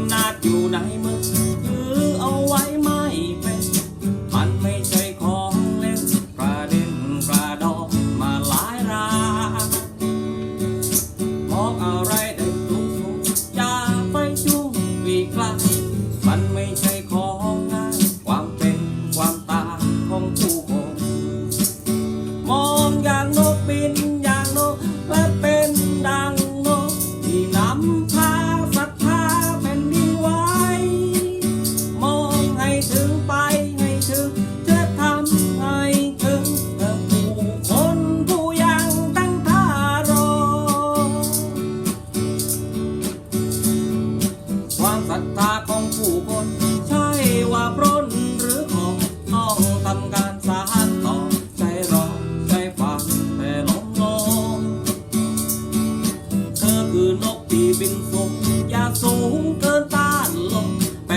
ำนาจอยู่ในมือถือเอาไว้ไม่เป็น มันไม่ใช่ของเล่นกระเด็นกระดอกมาหลายรามองอะไร ถึงไปให้ถึงจะทำให้ถึงเธอผู้คนผู้ยังตั้งท่ารอ ความศรัทธาของผู้คน ใช่ว่าปล้นหรือของต้องทำการสานต่อใจรอใจฟังแต่ลงลงเธอคือนกที่บินสูงอย่าสูงเกินต้านโลกเป